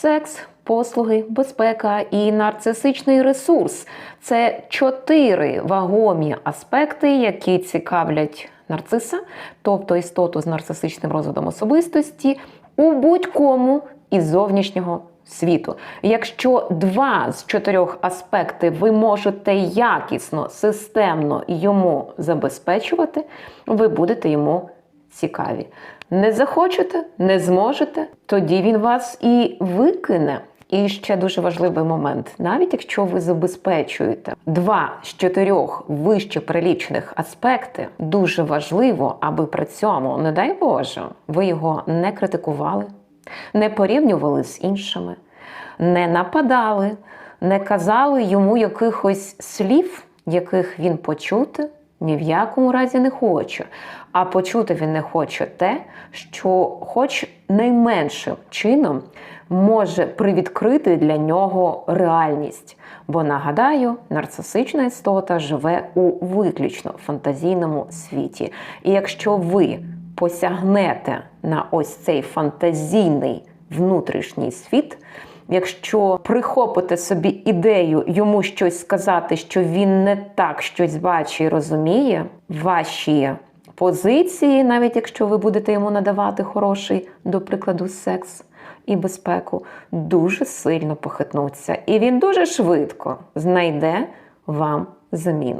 секс, послуги, безпека і нарцисичний ресурс це чотири вагомі аспекти, які цікавлять нарциса, тобто істоту з нарцисичним розвитом особистості, у будь-кому із зовнішнього світу. Якщо два з чотирьох аспекти ви можете якісно, системно йому забезпечувати, ви будете йому цікаві. Не захочете, не зможете, тоді він вас і викине. І ще дуже важливий момент: навіть якщо ви забезпечуєте два з чотирьох вище перелічених аспекти, дуже важливо, аби при цьому, не дай Боже, ви його не критикували, не порівнювали з іншими, не нападали, не казали йому якихось слів, яких він почути ні в якому разі не хоче. А почути він не хоче те, що, хоч найменшим чином, може привідкрити для нього реальність. Бо нагадаю, нарцисична істота живе у виключно фантазійному світі. І якщо ви посягнете на ось цей фантазійний внутрішній світ, Якщо прихопите собі ідею йому щось сказати, що він не так щось бачить і розуміє, ваші позиції, навіть якщо ви будете йому надавати хороший, до прикладу, секс і безпеку, дуже сильно похитнуться. І він дуже швидко знайде вам заміну.